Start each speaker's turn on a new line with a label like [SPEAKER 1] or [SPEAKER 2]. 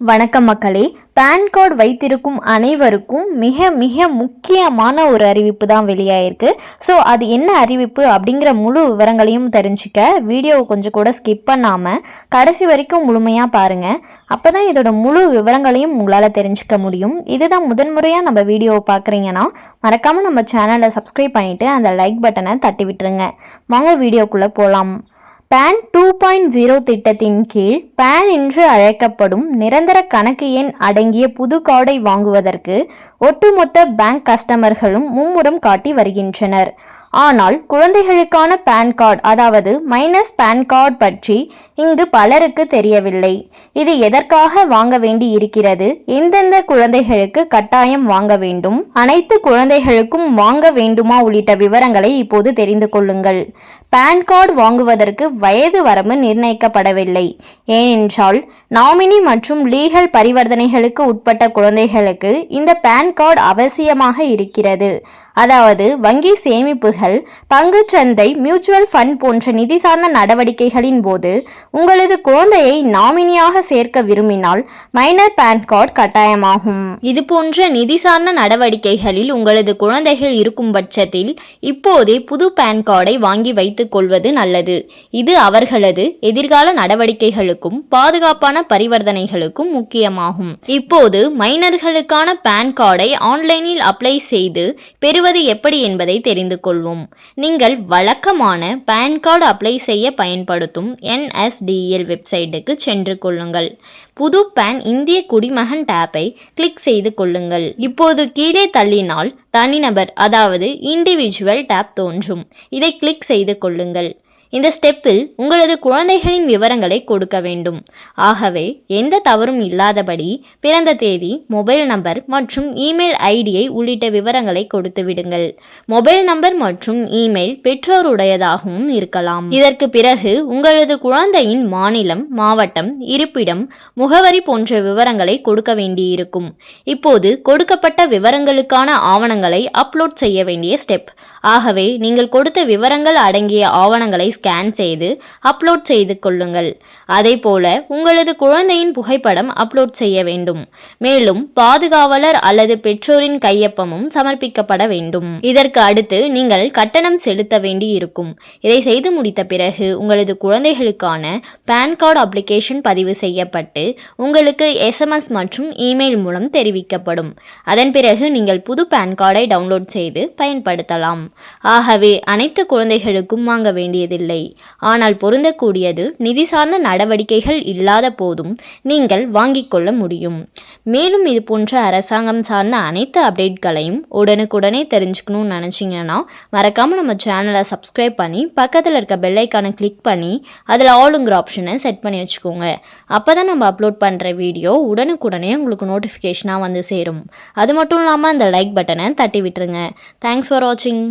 [SPEAKER 1] வணக்கம் மக்களே. Pan card வைத்திருக்கும் அனைவருக்கும் மிக மிக முக்கியமான ஒரு அறிவிப்பு தான் வெளியாயிருக்கு. ஸோ அது என்ன அறிவிப்பு அப்படிங்கிற முழு விவரங்களையும் தெரிஞ்சுக்க வீடியோவை கொஞ்சம் கூட ஸ்கிப் பண்ணாமல் கடைசி வரைக்கும் முழுமையாக பாருங்கள் அப்போ தான் இதோட முழு விவரங்களையும் உங்களால் தெரிஞ்சுக்க முடியும். இதுதான் முதன்முறையாக நம்ம வீடியோவை பார்க்குறீங்கன்னா மறக்காமல் நம்ம சேனலை சப்ஸ்கிரைப் பண்ணிவிட்டு அந்த லைக் பட்டனை தட்டி விட்டுருங்க. வாங்க வீடியோக்குள்ளே போகலாம் பேன் டூ பாயிண்ட் ஜீரோ திட்டத்தின் கீழ் பேன் என்று அழைக்கப்படும் நிரந்தர கணக்கு எண் அடங்கிய புது கார்டை வாங்குவதற்கு ஒட்டுமொத்த பேங்க் கஸ்டமர்களும் மும்முரம் காட்டி வருகின்றனர். ஆனால் குழந்தைகளுக்கான பேன் கார்டு அதாவது மைனஸ் பேன் கார்டு பற்றி இங்கு பலருக்கு தெரியவில்லை. இது எதற்காக வாங்க வேண்டி இருக்கிறது எந்தெந்த குழந்தைகளுக்கு கட்டாயம் வாங்க வேண்டும்? அனைத்து குழந்தைகளுக்கும் வாங்க வேண்டுமா? உள்ளிட்ட விவரங்களை இப்போது தெரிந்து கொள்ளுங்கள். பேன் கார்டு வாங்குவதற்கு வயது வரம்பு நிர்ணயிக்கப்படவில்லை. ஏனென்றால் நாமினி மற்றும் லீகல் பரிவர்த்தனைகளுக்கு உட்பட்ட குழந்தைகளுக்கு இந்த பேன் கார்டு அவசியமாக இருக்கிறது. அதாவது வங்கி சேமிப்புகள் பங்குச்சந்தை மியூச்சுவல் ஃபண்ட் போன்ற நிதி சார்ந்த நடவடிக்கைகளின் போது உங்களது குழந்தையை நாமினியாக சேர்க்க விரும்பினால் மைனர் பேன் கார்டு கட்டாயமாகும். இது போன்ற நிதி சார்ந்த நடவடிக்கைகளில் உங்களது குழந்தைகள் இருக்கும் பட்சத்தில் இப்போதே புது பேன் கார்டை வாங்கி வைத்துக் கொள்வது நல்லது. இது அவர்களது எதிர்கால நடவடிக்கைகளுக்கும் பாதுகாப்பான பரிவர்த்தனைகளுக்கும் முக்கியமாகும். இப்போது மைனர்களுக்கான பேன் கார்டை ஆன்லைனில் அப்ளை செய்து பெறுவது எப்படி என்பதை தெரிந்து கொள்வோம். நீங்கள் வழக்கமான பேன் கார்டு அப்ளை செய்ய பயன்படுத்தும் என்எஸ்டிஎல் வெப்சைட்டுக்கு சென்று கொள்ளுங்கள். புது பேன் இந்திய குடிமகன் டேப்பை கிளிக் செய்து கொள்ளுங்கள். இப்போது கீழே தள்ளினால் தனிநபர் அதாவது இண்டிவிஜுவல் டேப் தோன்றும். இதை கிளிக் செய்து கொள்ளுங்கள். இந்த ஸ்டெப்பில் உங்களது குழந்தைகளின் விவரங்களை கொடுக்க வேண்டும். ஆகவே எந்த தவறும் இல்லாதபடி பிறந்த தேதி மொபைல் நம்பர் மற்றும் இமெயில் ஐடியை உள்ளிட்ட விவரங்களை கொடுத்து விடுங்கள். மொபைல் நம்பர் மற்றும் இமெயில் பெற்றோருடையதாகவும் இருக்கலாம். இதற்கு பிறகு உங்களது குழந்தையின் மாநிலம் மாவட்டம் இருப்பிடம் முகவரி போன்ற விவரங்களை கொடுக்க வேண்டியிருக்கும். இப்போது கொடுக்கப்பட்ட விவரங்களுக்கான ஆவணங்களை அப்லோட் செய்ய வேண்டிய ஸ்டெப். ஆகவே நீங்கள் கொடுத்த விவரங்கள் அடங்கிய ஆவணங்களை ஸ்கேன் செய்து அப்லோட் செய்து கொள்ளுங்கள். அதேபோல உங்களது குழந்தையின் புகைப்படம் அப்லோட் செய்ய வேண்டும். மேலும் பாதுகாவலர் அல்லது பெற்றோரின் கையொப்பமும் சமர்ப்பிக்கப்பட வேண்டும். இதற்கு அடுத்து நீங்கள் கட்டணம் செலுத்த வேண்டி இருக்கும் இதை செய்து முடித்த பிறகு உங்களது குழந்தைகளுக்கான பேன் கார்டு அப்ளிகேஷன் பதிவு செய்யப்பட்டு உங்களுக்கு எஸ்எம்எஸ் மற்றும் இமெயில் மூலம் தெரிவிக்கப்படும். அதன் பிறகு நீங்கள் புது பேன் கார்டை டவுன்லோட் செய்து பயன்படுத்தலாம். ஆகவே அனைத்து குழந்தைகளுக்கும் வாங்க வேண்டியதில்லை. இல்லை. ஆனால் பொருந்தக்கூடியது நிதி சார்ந்த நடவடிக்கைகள் இல்லாத போதும் நீங்கள் வாங்கிக் கொள்ள முடியும். மேலும் இது போன்ற அரசாங்கம் சார்ந்த அனைத்து அப்டேட்களையும் உடனுக்குடனே தெரிஞ்சுக்கணும்னு நினச்சிங்கன்னா மறக்காமல் நம்ம சேனலை சப்ஸ்கிரைப் பண்ணி பக்கத்தில் இருக்க பெல்லைக்கான கிளிக் பண்ணி அதில் ஆளுங்கிற ஆப்ஷனை செட் பண்ணி வச்சுக்கோங்க. அப்போ தான் நம்ம அப்லோட் பண்ணுற வீடியோ உடனுக்குடனே உங்களுக்கு நோட்டிஃபிகேஷனாக வந்து சேரும். அது மட்டும் இல்லாமல் அந்த லைக் பட்டனை தட்டி விட்டுருங்க. தேங்க்ஸ் ஃபார் வாட்சிங்